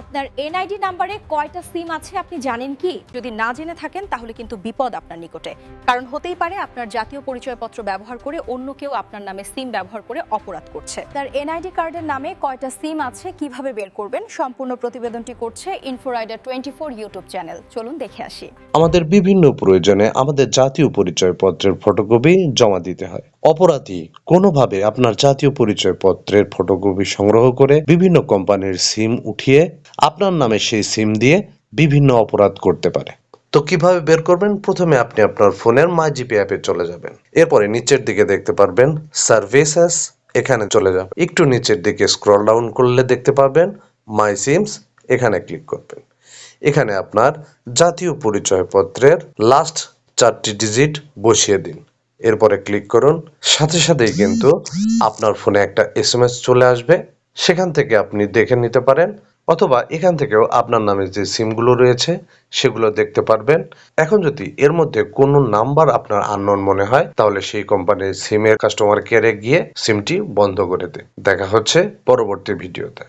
আপনার এনআইডি নাম্বারে কয়টা সিম আছে আপনি জানেন কি? যদি না জেনে থাকেন, তাহলে কিন্তু বিপদ আপনার নিকটে। কারণ হতেই পারে আপনার জাতীয় পরিচয়পত্র ব্যবহার করে অন্য কেউ আপনার নামে সিম ব্যবহার করে অপরাধ করছে। তার এনআইডি কার্ডের নামে কয়টা সিম আছে, কীভাবে বের করবেন, সম্পূর্ণ প্রতিবেদনটি করছে Inforider twenty four YouTube channel চলুন দেখে আসি। আমাদের বিভিন্ন প্রয়োজনে আমাদের জাতীয় পরিচয়পত্রের ফটোকপি জমা দিতে হয়। অপরাধী কোনোভাবে আপনার জাতীয় পরিচয়পত্রের ফটোকপি সংগ্রহ করে বিভিন্ন কোম্পানির সিম উঠিয়ে আপনার নামে সেই সিম দিয়ে বিভিন্ন অপরাধ করতে পারে। তো কীভাবে বের করবেন? প্রথমে আপনি আপনার ফোনের মাই জিপি অ্যাপে চলে যাবেন। এরপরে নিচের দিকে দেখতে পারবেন সার্ভিসেস এখানে চলে যাবেন একটু নিচের দিকে স্ক্রল ডাউন করলে দেখতে পাবেন মাই সিমস এখানে ক্লিক করবেন। এখানে আপনার জাতীয় পরিচয়পত্রের লাস্ট চারটি ডিজিট বসিয়ে দিন। এরপরে ক্লিক করুন। সাথে সাথেই কিন্তু আপনার ফোনে একটা এস চলে আসবে। সেখান থেকে আপনি দেখে নিতে পারেন, অথবা এখান থেকেও আপনার নামে যে সিমগুলো রয়েছে, সেগুলো দেখতে পারবেন। এখন যদি এর মধ্যে কোনো নাম্বার আপনার আননোন মনে হয়, তাহলে সেই কোম্পানির সিমের কাস্টমার কেয়ারে গিয়ে সিমটি বন্ধ করে দিন। দেখা হচ্ছে পরবর্তী ভিডিওতে।